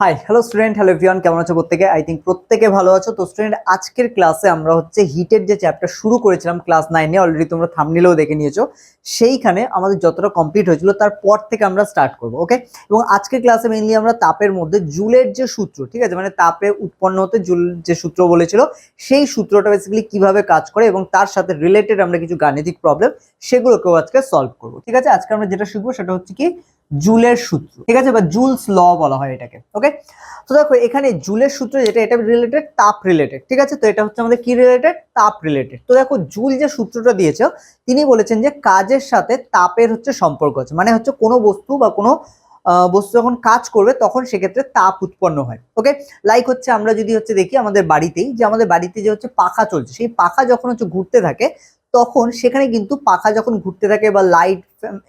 Hi hello student hello everyone কেমন আছো প্রত্যেকে? আই থিঙ্ক প্রত্যেকে ভালো আছো। তো স্টুডেন্ট আজকের ক্লাসে আমরা হচ্ছে হিটের যে চ্যাপ্টার শুরু করেছিলাম ক্লাস নাইনে অলরেডি তোমরা থামনিলেও দেখে নিয়েছো। সেইখানে আমাদের যতটা কমপ্লিট হয়েছিল, তারপর থেকে আমরা স্টার্ট করব ওকে এবং আজকের ক্লাসে মেইনলি আমরা তাপের মধ্যে জুলের যে সূত্র, ঠিক আছে? মানে তাপে উৎপন্ন হতে জুল যে সূত্র বলেছিল, সেই সূত্রটা বেসিক্যালি কীভাবে কাজ করে এবং তার সাথে রিলেটেড আমরা কিছু গাণিতিক প্রবলেম সেগুলোকেও আজকে সলভ করব, ঠিক আছে? আজকে আমরা যেটা শিখব সেটা হচ্ছে কি জুলের সূত্র। ঠিক আছে? বা জুলস ল বলা হয় এটাকে। ওকে তো দেখো, এখানে জুলের সূত্র যেটা, এটা রিলেটেড তাপ রিলেটেড ঠিক আছে? তো এটা হচ্ছে আমাদের কি রিলেটেড তাপ রিলেটেড তো দেখো, জুল যে সূত্রটা দিয়েছে, তিনি বলেছেন যে কাজের সাথে তাপের হচ্ছে সম্পর্ক আছে। মানে হচ্ছে কোনো বস্তু বা কোনো বস্তু যখন কাজ করবে, তখন সেক্ষেত্রে তাপ উৎপন্ন হয়। ওকে লাইক হচ্ছে আমরা যদি হচ্ছে দেখি আমাদের বাড়িতেই, যে আমাদের বাড়িতে যে হচ্ছে পাখা চলছে, সেই পাখা যখন হচ্ছে ঘুরতে থাকে তখন সেখানে কিন্তু পাখা যখন ঘুরতে থাকে বা লাইট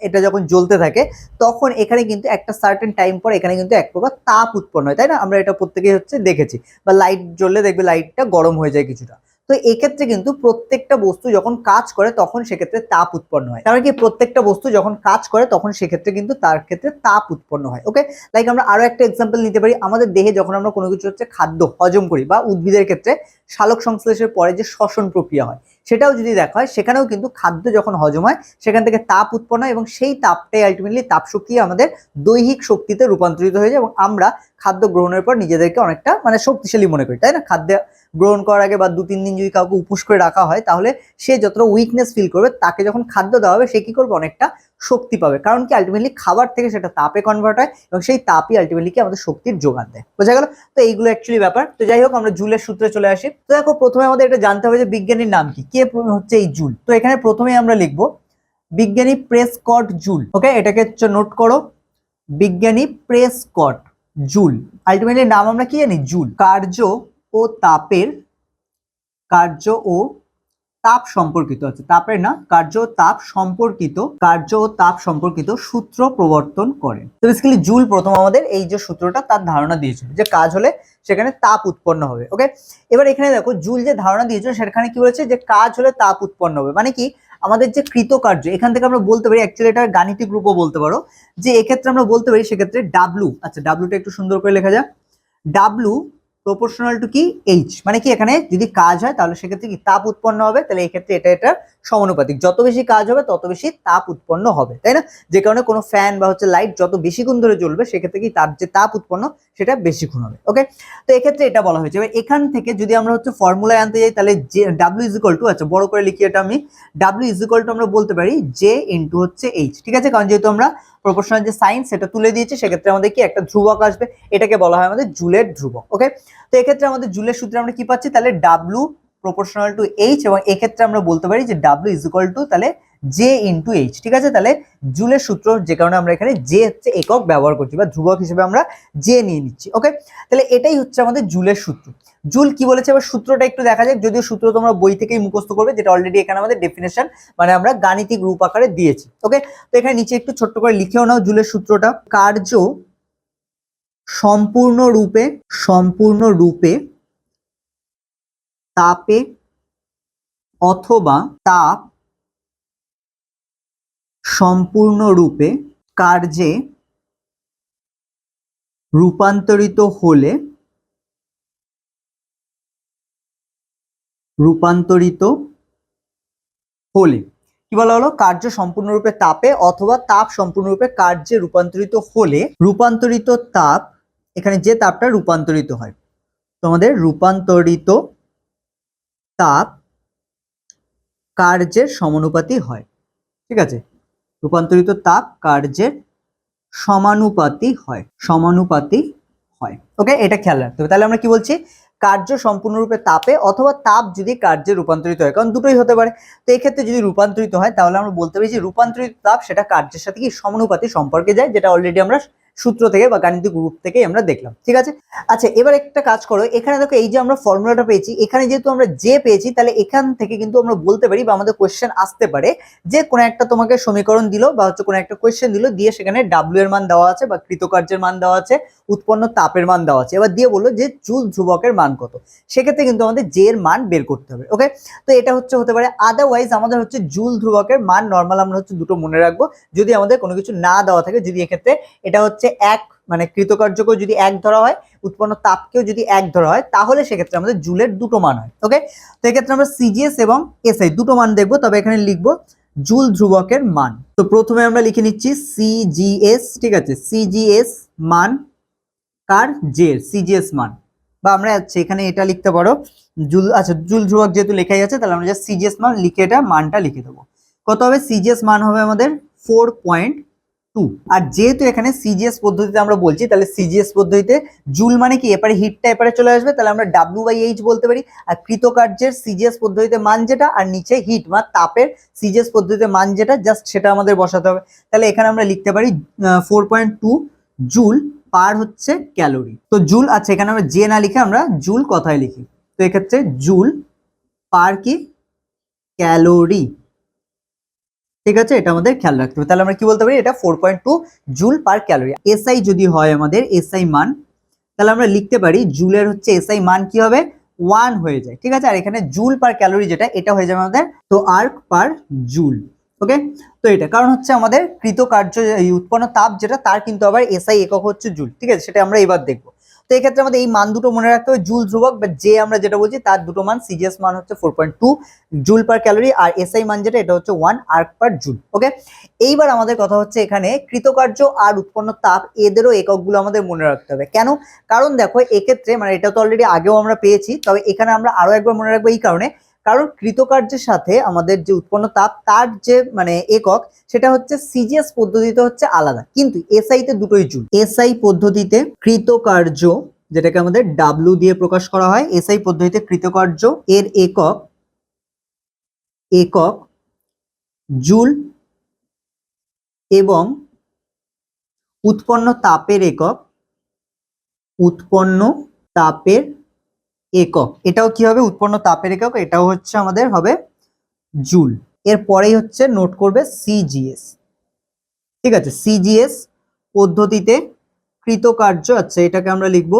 এটা যখন জ্বলতে থাকে, তখন এখানে কিন্তু একটা সার্টেন টাইম পর এখানে কিন্তু এক প্রকার তাপ উৎপন্ন হয়, তাই না? আমরা এটা প্রত্যেকেই হচ্ছে দেখেছি। বা লাইট জ্বললে দেখবে লাইটটা গরম হয়ে যায় কিছুটা। তো এক্ষেত্রে কিন্তু প্রত্যেকটা বস্তু যখন কাজ করে, তখন সেক্ষেত্রে তাপ উৎপন্ন হয়। কারণ কি? প্রত্যেকটা বস্তু যখন কাজ করে, তখন সেক্ষেত্রে কিন্তু তার ক্ষেত্রে তাপ উৎপন্ন হয় ওকে লাইক আমরা আরও একটা এক্সাম্পল নিতে পারি। আমাদের দেহে যখন আমরা কোনো কিছু হচ্ছে খাদ্য হজম করি বা উদ্ভিদের ক্ষেত্রে শালক সংশ্লেষের পরে যে শ্বসন প্রক্রিয়া হয়, সেটাও যদি দেখা হয়, সেখানেও কিন্তু খাদ্য যখন হজম হয়, সেখান থেকে তাপ উৎপন্ন হয় এবং সেই তাপটাই আলটিমেটলি তাপ শক্তি আমাদের দৈহিক শক্তিতে রূপান্তরিত হয়ে যায় এবং আমরা খাদ্য গ্রহণের পর নিজেদেরকে অনেকটা মানে শক্তিশালী মনে করি, তাই না? খাদ্য গ্রহণ করার আগে বা দু তিন দিন যদি কাউকে উপোস করে রাখা হয়, তাহলে সে যতটা উইকনেস ফিল করবে, তাকে যখন খাদ্য দেওয়া হবে, সে কি করবে? অনেকটা শক্তি পাবে। কারণ কি? আলটিমেটলি খাবার থেকে সেটা তাপে কনভার্ট হয় এবং সেই তাপই আলটিমেটলি কি? আমাদের শক্তির যোগান দেয়। বোঝা গেল? তো এইগুলো অ্যাকচুয়ালি ব্যাপার। তো যাই হোক, আমরা জুলের সূত্রে চলে আসি। তো দেখো, প্রথমে আমাদের এটা জানতে হবে যে বিজ্ঞানীর নাম কি? কে হচ্ছে এই জুল? তো এখানে প্রথমে আমরা লিখব, বিজ্ঞানী প্রেসকট জুল। ওকে? এটাকে নোট করো। বিজ্ঞানী প্রেসকট জুল। আলটিমেটলি নাম আমরা কি জানি? জুল। কার্য ও তাপের কার্য ও তাপ সম্পর্কিত আছে। তাপের না, কার্য ও তাপ সম্পর্কিত, কার্য ও তাপ সম্পর্কিত সূত্র প্রবর্তন করে। তো বেসিক্যালি জুল প্রথম আমাদের এই যে সূত্রটা তার ধারণা দিয়েছিল যে কাজ হলে সেখানে তাপ উৎপন্ন হবে ওকে এবার এখানে দেখো, জুল যে ধারণা দিয়েছিল সেখানে কি বলেছে যে কাজ হলে তাপ উৎপন্ন হবে। মানে কি? আমাদের যে কৃতকার্য, এখান থেকে আমরা বলতে পারি অ্যাকচুয়ালি এটা গাণিতিক রূপও বলতে পারো, যে এক্ষেত্রে আমরা বলতে পারি সেক্ষেত্রে ডাব্লু আচ্ছা ডাব্লুটা একটু সুন্দর করে লেখা যায় ডাব্লু প্রপোর্শনাল টু কি? এইচ মানে কি এখানে যদি কাজ হয়, তাহলে সেক্ষেত্রে কি তাপ উৎপন্ন হবে? তাহলে এই ক্ষেত্রে এটা এটা সমানুপাতিক। যত বেশি কাজ হবে, তত বেশি তাপ উৎপন্ন হবে, তাই না? যে কারণে কোনো ফ্যান বা হচ্ছে লাইট যত বেশিক্ষণ ধরে জ্বলবে, সেক্ষেত্রে কি তাপ যে তাপ উৎপন্ন সেটা বেশিক্ষণ হবে ওকে তো এক্ষেত্রে এটা বলা হয়েছে। এবার এখান থেকে যদি আমরা হচ্ছে ফর্মুলায় আনতে যাই, তাহলে যে ডাব্লিউ ইজ ইকুয়াল টু আচ্ছা বড় করে লিখি এটা আমি। ডাব্লিউ ইজ ইকুয়াল টু আমরা বলতে পারি জে ইন্টু হচ্ছে এইচ ঠিক আছে? কারণ যেহেতু আমরা প্রপোর্শনাল যে সাইন সেটা তুলে দিয়েছি, সেক্ষেত্রে আমাদের কি একটা ধ্রুবক আসবে। এটাকে বলা হয় আমাদের জুলের ধ্রুবক ওকে তো এক্ষেত্রে আমাদের জুলের সূত্রে আমরা কি পাচ্ছি? তাহলে ডাব্লু প্রপোর্শনাল টু এইচ এবং এক্ষেত্রে আমরা বলতে পারি যে ডাব্লু ইজ ইকুয়াল টু তাহলে জে ইন্টু এইচ ঠিক আছে? তাহলে জুলের সূত্র যে কারণে আমরা এখানে জে হচ্ছে একক ব্যবহার করছি বা ধ্রুবক হিসেবে আমরা জে নিয়ে নিচ্ছি ওকে তাহলে এটাই হচ্ছে আমাদের জুলের সূত্র। জুল কি বলেছে? এবার সূত্রটা একটু দেখা যাক, যদিও সূত্র তোমরা বই থেকেই মুখস্থ করবে, যেটা অলরেডি এখানে আমাদের ডেফিনেশন মানে আমরা গাণিতিক রূপ আকারে দিয়েছি ওকে তো এখানে নিচে একটু ছোট্ট করে লিখেও নাও জুলের সূত্রটা। কার্য সম্পূর্ণ রূপে সম্পূর্ণ রূপে তাপে অথবা তাপ সম্পূর্ণরূপে কার্যে রূপান্তরিত হলে রূপান্তরিত হলে কি বলা হলো? কার্য সম্পূর্ণরূপে তাপে অথবা তাপ সম্পূর্ণরূপে কার্যে রূপান্তরিত হলে রূপান্তরিত তাপ, এখানে যে তাপটা রূপান্তরিত হয়। তোমাদের রূপান্তরিত তাপ কার্যের সমানুপাতি হয়। ঠিক আছে? রূপান্তরিত তাপ কার্যের সমানুপাতি হয় সমানুপাতি হয়। ওকে এটা খেয়াল রাখতে হবে। তাহলে আমরা কি বলছি? কার্য সম্পূর্ণরূপে তাপে অথবা তাপ যদি কার্যে রূপান্তরিত হয়, কারণ দুটোই হতে পারে। তো এক্ষেত্রে যদি রূপান্তরিত হয়, তাহলে আমরা বলতে পারি যে রূপান্তরিত তাপ সেটা কার্যের সাথে কি সমানুপাতি সম্পর্কে যায়, যেটা অলরেডি আমরা সূত্র থেকে বা গাণিতিক রূপ থেকেই আমরা দেখলাম, ঠিক আছে? আচ্ছা এবার একটা কাজ করো, এখানে দেখো এই যে আমরা ফর্মুলাটা পেয়েছি, এখানে যেহেতু আমরা যে পেয়েছি, তাহলে এখান থেকে কিন্তু আমরা বলতে পারি বা আমাদের কোয়েশ্চেন আসতে পারে যে কোনো একটা তোমাকে সমীকরণ দিল বা হচ্ছে কোনো একটা কোয়েশ্চেন দিল, দিয়ে সেখানে ডাব্লিউ এর মান দেওয়া আছে বা কৃতকার্যের মান দেওয়া আছে, উৎপন্ন তাপের মান দেওয়া আছে। এবার দিয়ে বলল যে চুল ধ্রুবকের মান কত, সেক্ষেত্রে কিন্তু আমাদের জে এর মান বের করতে হবে ওকে তো এটা হচ্ছে হতে পারে আদারওয়াইজ আমাদের হচ্ছে জুল ধ্রুবকের মান নর্মাল আমরা হচ্ছে দুটো মনে রাখব, যদি আমাদের কোনো কিছু না দেওয়া থাকে, যদি এক্ষেত্রে এটা হচ্ছে হচ্ছে এক মানে কৃতকার্যকেও যদি এক ধরা হয়, উৎপন্ন তাপকেও যদি এক ধরা হয়, তাহলে সেক্ষেত্রে আমাদের জুলের দুটো মান হয় ওকে তো এক্ষেত্রে আমরা সিজিএস এবং এসআই দুটো মান দেখব, তবে এখানে লিখব জুল ধ্রুবকের মান। তো প্রথমে আমরা লিখে নিচ্ছি সিজিএস ঠিক আছে? সিজিএস মান কার? জের সিজিএস মান। বা আমরা আচ্ছা এখানে এটা লিখতে পারো, জুল আচ্ছা জুল ধ্রুবক যেহেতু লেখাই আছে, তাহলে আমরা সিজিএস মান লিখে এটা মানটা লিখে দেবো। কত হবে? সিজিএস মান হবে আমাদের ফোর পয়েন্ট টু আর যেহেতু এখানে সিজিএস পদ্ধতিতে আমরা বলছি, তাহলে সিজিএস পদ্ধতিতে জুল মানে কি? এপারে হিটটা এপারে চলে আসবে, তাহলে আমরা ডাব্লিউ বাই এইচ বলতে পারি। আর কৃতকার্যের সিজিএস পদ্ধতিতে মান যেটা, আর নিচে হিট বা তাপের সিজিএস পদ্ধতিতে মান যেটা জাস্ট সেটা আমাদের বসাতে হবে। তাহলে এখানে আমরা লিখতে পারি four point two joule per হচ্ছে ক্যালোরি। তো জুল আচ্ছা এখানে আমরা যে না লিখে আমরা জুল কথায় লিখি। তো এক্ষেত্রে জুল পার কি? ক্যালোরি। ঠিক আছে? এটা আমাদের খেয়াল রাখতে হবে। তাহলে আমরা কি বলতে পারি? এটা four point two joule per calorie SI যদি হয় আমাদের এসআই মান, তাহলে আমরা লিখতে পারি জুলের হচ্ছে এসআই মান কি হবে? ওয়ান হয়ে যায়। ঠিক আছে? আর এখানে জুল পার ক্যালোরি যেটা, এটা হয়ে যাবে আমাদের তো আর্ক পার জুল ওকে তো এটা, কারণ হচ্ছে আমাদের কৃতকার্য উৎপন্ন তাপ যেটা, তার কিন্তু আবার এসআই একক হচ্ছে জুল ঠিক আছে? সেটা আমরা এবার দেখব। তো এক্ষেত্রে আমাদের এই মান দুটো মনে রাখতে হবে, জুল ধ্রুবক বা যে আমরা যেটা বলছি তার দুটো মান সিজিএস মান হচ্ছে four point two joule per calorie আর এসআই মান যেটা, এটা হচ্ছে one erg per joule okay এইবার আমাদের কথা হচ্ছে এখানে কৃতকার্য আর উৎপন্ন তাপ এদেরও এককগুলো আমাদের মনে রাখতে হবে। কেন? কারণ দেখো এক্ষেত্রে মানে এটা তো অলরেডি আগেও আমরা পেয়েছি, তবে এখানে আমরা আরও একবার মনে রাখব এই কারণে কারণ কৃতকার্যের সাথে আমাদের যে উৎপন্ন তাপ, তার যে মানে একক, সেটা হচ্ছে সিজিএস পদ্ধতিতে হচ্ছে আলাদা। কিন্তু এসআই তে দুটোই জুল। এসআই পদ্ধতিতে কৃতকার্য, যেটাকে আমাদের ডাব্লু দিয়ে প্রকাশ করা হয় এসআই পদ্ধতিতে কৃতকার্য, এর একক একক, জুল এবং উৎপন্ন তাপের একক, উৎপন্ন তাপের একক। এটাও কি হবে? উৎপন্ন তাপের একক। এটাও হচ্ছে আমাদের হবে জুল। এর পরেই হচ্ছে নোট করবে সিজিএস ঠিক আছে? সিজিএস পদ্ধতিতে কৃতকার্য আচ্ছা এটাকে আমরা লিখব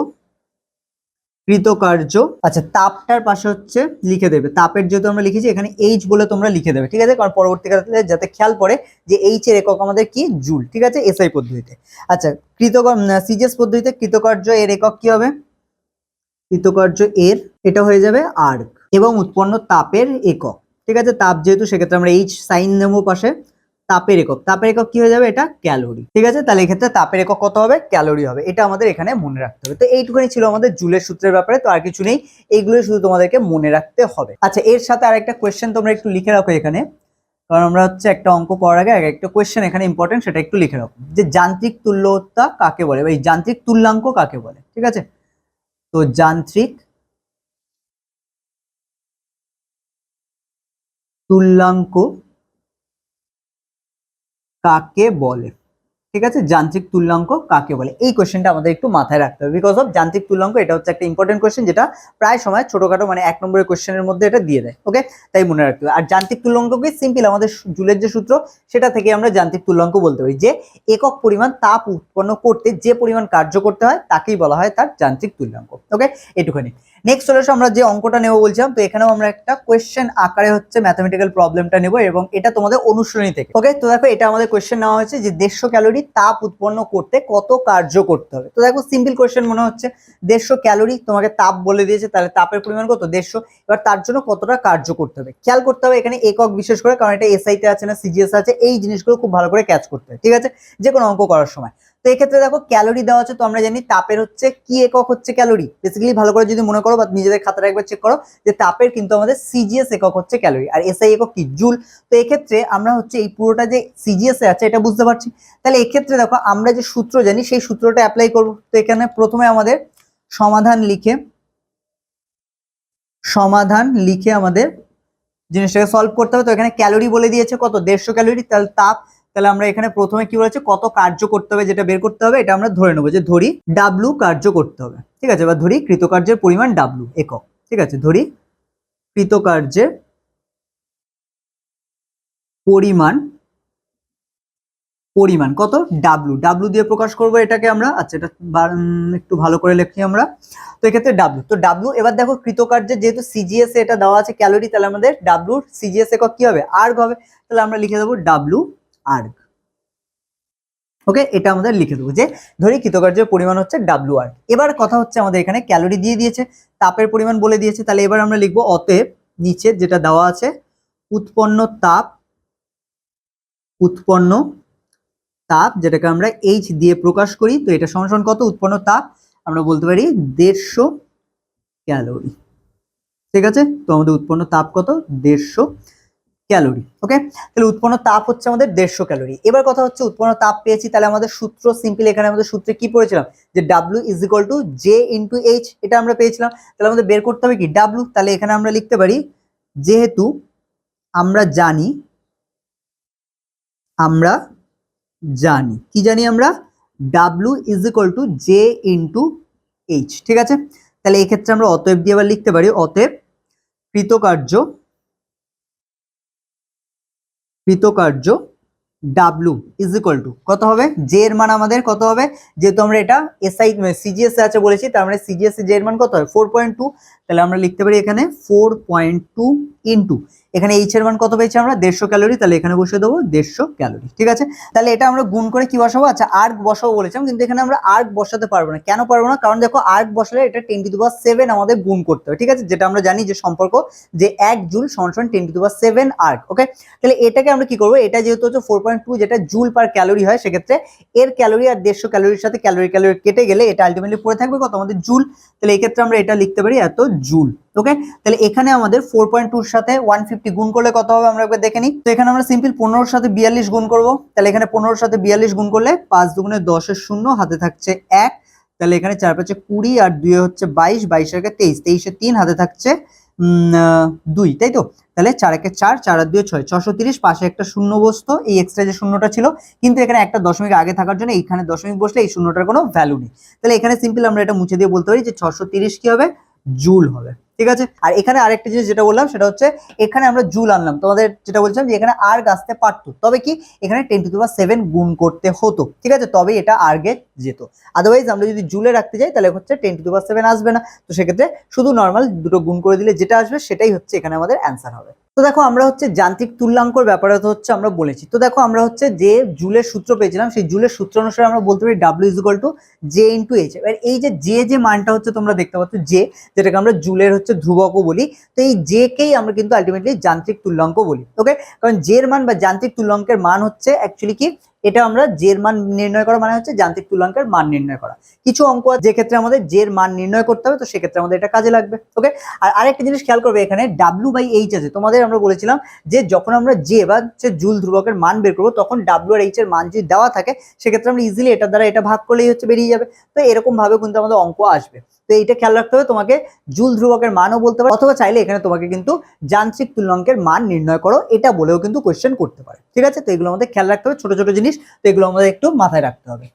কৃতকার্য। আচ্ছা তাপটার পাশে হচ্ছে লিখে দেবে। তাপের যেহেতু আমরা লিখেছি, এখানে এইচ বলে তোমরা লিখে দেবে। ঠিক আছে? কারণ পরবর্তীকালে যাতে খেয়াল পড়ে যে এইচ এর একক আমাদের কি? জুল। ঠিক আছে? এসআই পদ্ধতিতে। আচ্ছা কৃতকার সিজিএস পদ্ধতিতে কৃতকার্য এর একক কি হবে? কৃতকার্য এর, এটা হয়ে যাবে আর্ক এবং উৎপন্ন তাপের একক। ঠিক আছে? তাপ যেহেতু সেক্ষেত্রে আমরা এইচ সাইন নেব পাশে, তাপের একক। তাপের একক কি হয়ে যাবে? এটা ক্যালোরি। ঠিক আছে? তাহলে এক্ষেত্রে তাপের একক কত হবে? ক্যালোরি হবে। এটা আমাদের এখানে মনে রাখতে হবে। তো এইটুকুনি ছিল আমাদের জুলের সূত্রের ব্যাপারে। তো আর কিছু নেই। এইগুলো শুধু তোমাদেরকে মনে রাখতে হবে। আচ্ছা এর সাথে আরেকটা কোয়েশ্চেন তোমরা একটু লিখে রাখো এখানে। কারণ আমরা হচ্ছে একটা অঙ্ক পড়ার আগে একটা কোয়েশ্চেন এখানে ইম্পর্টেন্ট সেটা একটু লিখে রাখো। যে যান্ত্রিক তুল্যতা কাকে বলে? বা এই যান্ত্রিক তুল্যাঙ্ক কাকে বলে? ঠিক আছে? তো যান্ত্রিক তুল্যাঙ্ক কাকে বলে ঠিক আছে? যান্ত্রিক তুল্যাঙ্ক কাকে বলে? এই কোশ্চেনটা আমাদের একটু মাথায় রাখতে হবে। বিকজ অফ যান্ত্রিক তুল্যাঙ্ক, এটা হচ্ছে একটা ইম্পর্টেন্ট কোশ্চেন যেটা প্রায় সময় ছোটখাটো মানে এক নম্বরের কোশ্চেনের মধ্যে এটা দিয়ে দেয়। ওকে তাই মনে রাখতে হবে। আর যান্ত্রিক তুল্যাঙ্ককে সিম্পল আমাদের জুলের যে সূত্র, সেটা থেকে আমরা যান্ত্রিক তুল্যাঙ্ক বলতে পারি। যে একক পরিমাণ তাপ উৎপন্ন করতে যে পরিমাণ কার্য করতে হয়, তাকেই বলা হয় তার যান্ত্রিক তুল্যাঙ্ক। ওকে এটুখানি। নেক্সট হলো আমরা যে অঙ্কটা নেব বলছিলাম, তো এখানেও আমরা একটা কোয়েশ্চেন আকারে হচ্ছে ম্যাথমেটিক্যাল প্রবলেমটা নেব এবং এটা তোমাদের অনুশীলনী থেকে। ওকে তো দেখো, এটা আমাদের কোয়েশ্চেন নেওয়া হয়েছে যে দেড়শো ক্যালোরি তাপ উৎপন্ন করতে কত কার্য করতে হবে। তো দেখো সিম্পল কোয়েশ্চেন মনে হচ্ছে, দেড়শো ক্যালোরি তোমাকে তাপ বলে দিয়েছে, তাহলে তাপের পরিমাণ কত? দেড়শো, এবার তার জন্য কতটা কার্য করতে হবে? খেয়াল করতে হবে এখানে একক বিশেষ করে, কারণ এটা এসআইতে আছে না সিজিএস আছে, এই জিনিসগুলো খুব ভালো করে ক্যাচ করতে হবে ঠিক আছে? যে কোনো অঙ্ক করার সময়। তো এক্ষেত্রে দেখো ক্যালোরি দেওয়া আছে তো আমরা জানি তাপের হচ্ছে কি একক হচ্ছে ক্যালোরি বেসিক্যালি ভালো করে যদি মনে করো বা নিজেদের খাতাটা একবার চেক করো, যে তাপের কিন্তু আমাদের সিজিএস একক হচ্ছে ক্যালোরি আর এসআই একক কি? জুল। তো এক্ষেত্রে আমরা হচ্ছে এই পুরোটা যে সিজিএস এ আছে, এটা বুঝতে পারছি। তাহলে এক্ষেত্রে দেখো, আমরা যে সূত্র জানি, সেই সূত্রটা অ্যাপ্লাই করব। তো এখানে প্রথমে আমাদের সমাধান লিখে সমাধান লিখে আমাদের জিনিসটাকে সলভ করতে হবে। তো এখানে ক্যালোরি বলে দিয়েছে কত? দেড়শো ক্যালোরি তাহলে তাপ তাহলে আমরা এখানে প্রথমে কি বলেছে? কত কার্য করতে হবে যেটা বের করতে হবে, এটা আমরা ধরে নেব যে ধরি ডাব্লু কার্য করতে হবে। ঠিক আছে? বা ধরি কৃতকার্যের পরিমাণ ডাব্লু একক। ঠিক আছে? ধরি কৃতকার্যের পরিমাণ পরিমাণ কত? ডাব্লু ডাব্লু দিয়ে প্রকাশ করব এটাকে আমরা। আচ্ছা এটা একটু ভালো করে লিখি আমরা। তো এক্ষেত্রে ডাব্লু তো ডাব্লু এবার দেখো কৃতকার্যের যেহেতু সিজিএস এটা দেওয়া আছে ক্যালোরি তাহলে আমাদের ডাব্লুর সিজিএস একক কি হবে? আর্গ হবে। তাহলে আমরা লিখে দেবো ডাব্লু আর্গ ওকে এটা আমাদের লিখে দেবো যে, ধরি কৃতকার্যের পরিমাণ হচ্ছে ডাব্লিউ আর এবার কথা হচ্ছে আমাদের এখানে ক্যালোরি দিয়ে দিয়েছে, তাপের পরিমাণ বলে দিয়েছে, তাহলে এবার আমরা লিখব অতএব নিচে যেটা দেওয়া আছে, উৎপন্ন তাপ উৎপন্ন তাপ, যেটাকে আমরা এইচ দিয়ে প্রকাশ করি, তো এটা সমান কত? উৎপন্ন তাপ, আমরা বলতে পারি দেড়শো ক্যালোরি। ঠিক আছে? তো আমাদের উৎপন্ন তাপ কত? দেড়শো ক্যালোরি ওকে তাহলে উৎপন্ন তাপ হচ্ছে আমাদের দেড়শো ক্যালোরি। এবার কথা হচ্ছে উৎপন্ন তাপ পেয়েছি, তাহলে আমাদের সূত্র সিম্পল এখানে আমাদের সূত্রে কি পড়েছিলাম? যে W is equal to J into H এটা আমরা পেয়েছিলাম। তাহলে আমাদের বের করতে হবে কি? ডাব্লিউ তাহলে এখানে আমরা লিখতে পারি, যেহেতু আমরা জানি আমরা জানি, কি জানি আমরা? W is equal to J into H ঠিক আছে? তাহলে এই ক্ষেত্রে আমরা অতএব দিয়ে আবার লিখতে পারি, অতএব কৃতকার্য কৃতকার্য ডাব্লু ইজ ইকুয়াল টু কত হবে? জে এর মান আমাদের কত হবে? যেহেতু আমরা এটা এসআই সিজিএস আছে বলেছি, তার মানে সিজিএস জে এর মান কত হয়? ফোর পয়েন্ট টু তাহলে আমরা লিখতে পারি এখানে ফোর পয়েন্ট টু ইন্টু এখানে এইচ এর মান কত পেয়েছি আমরা? দেড়শো ক্যালোরি। তাহলে এখানে বসে দেবো দেড়শো ক্যালোরি। ঠিক আছে? তাহলে এটা আমরা গুণ করে কি বসাবো? আচ্ছা আর্ক বসাবো বলেছিলাম, কিন্তু এখানে আমরা আর্ক বসাতে পারব না। কেন পারব না? কারণ দেখো আর্ক বসালে এটা টেন টু দুবার সেভেন আমাদের গুণ করতে হবে। ঠিক আছে? যেটা আমরা জানি যে সম্পর্ক যে এক জুল সমান সমান টেন টু দুবার সেভেন আর্ক ওকে তাহলে এটাকে আমরা কি করব? এটা যেহেতু হচ্ছে ফোর পয়েন্ট টু যেটা জুল পার ক্যালোরি হয়, সেক্ষেত্রে এর ক্যালোরি আর দেড়শো ক্যালোরির সাথে ক্যালোরি ক্যালোরি কেটে গেলে এটা আলটিমেটলি পড়ে থাকবে কত? আমাদের জুল। তাহলে এই ক্ষেত্রে আমরা এটা লিখতে পারি এত জুল। ওকে তাহলে এখানে আমাদের ফোর পয়েন্ট টুর সাথে ওয়ান ফিফটি গুণ করলে কত হবে? আমরা একবার দেখে নিই। তো এখানে আমরা সিম্পল পনেরোর সাথে বিয়াল্লিশ গুণ করব। তাহলে এখানে পনেরোর সাথে বিয়াল্লিশ গুণ করলে পাঁচ দুগুণে দশের শূন্য হাতে থাকছে এক। তাহলে এখানে চার পাঁচে কুড়ি আর দুই হচ্ছে বাইশ বাইশের একে তেইশ। তেইশে তিন হাতে থাকছে দুই, তাই তো? তাহলে চার একে চার চার আর দুই ছয়, ছশো তিরিশ। পাশে একটা শূন্য বসতো, এই এক্সট্রা যে শূন্যটা ছিল। কিন্তু এখানে একটা দশমিক আগে থাকার জন্য এইখানে দশমিক বসলে এই শূন্যটার কোনো ভ্যালু নেই। তাহলে এখানে সিম্পল আমরা এটা মুছে দিয়ে বলতে পারি যে ছশো তিরিশ কি হবে? জুল হবে। ঠিক আছে? আর এখানে আরেকটা জিনিস যেটা বললাম, সেটা হচ্ছে এখানে আমরা জুল আনলাম। তোমাদের যেটা বলছিলাম যে এখানে আর আসতে পারতো। তবে কি? এখানে টেন টু পাওয়ার সেভেন গুণ করতে হতো। ঠিক আছে? তবে এটা আর্গে যেত। আদারওয়াইজ আমরা যদি জুলে রাখতে যাই, তাহলে হচ্ছে টেন টু পাওয়ার সেভেন আসবে না। তো সেক্ষেত্রে শুধু নর্মাল দুটো গুণ করে দিলে যেটা আসবে, সেটাই হচ্ছে এখানে আমাদের অ্যান্সার হবে। তো দেখো আমরা হচ্ছে যান্ত্রিক তুল্যাঙ্কর ব্যাপারে তো হচ্ছে আমরা বলেছি। তো দেখো আমরা হচ্ছে যে জুলের সূত্র পেয়েছিলাম, সেই জুলের সূত্র অনুসারে আমরা বলতে পারি W is equal to J into H এবার এই যে জে যে মানটা হচ্ছে তোমরা দেখতে পাচ্ছ জে যেটাকে আমরা জুলের হচ্ছে ধ্রুবকও বলি। তো এই জে কেই আমরা কিন্তু আলটিমেটলি যান্ত্রিক তুল্যাঙ্ক বলি ওকে কারণ জের মান বা যান্ত্রিক তুল্যাঙ্কের মান হচ্ছে অ্যাকচুয়ালি কি? এটা আমরা জের মান নির্ণয় করা মানে হচ্ছে যান্ত্রিক তুল্যাঙ্কের মান নির্ণয় করা। কিছু অঙ্ক যে ক্ষেত্রে আমাদের জের মান নির্ণয় করতে হবে, তো সেক্ষেত্রে আমাদের এটা কাজে লাগবে ওকে আর আরেকটা জিনিস খেয়াল করবে এখানে ডাব্লু বাই এইচ আছে, তোমাদের আমরা বলেছিলাম যে যখন আমরা জে বা হচ্ছে জুল ধ্রুবকের মান বের করব, তখন ডাব্লু আর এইচ এর মান যদি দেওয়া থাকে, সেক্ষেত্রে আমরা ইজিলি এটার দ্বারা এটা ভাগ করলেই হচ্ছে বেরিয়ে যাবে। তো এরকম ভাবে কিন্তু আমাদের অঙ্ক আসবে। তো এইটা খেয়াল রাখতে হবে, তোমাকে জুল ধ্রুবকের মানও বলতে পারে, অথবা চাইলে এখানে তোমাকে কিন্তু যান্ত্রিক তুলনাঙ্কের মান নির্ণয় করো, এটা বলেও কিন্তু কোয়েশ্চেন করতে পারে। ঠিক আছে? তো এগুলো আমাদের খেয়াল রাখতে হবে, ছোট ছোট জিনিস, তো এগুলো আমাদের একটু মাথায় রাখতে হবে।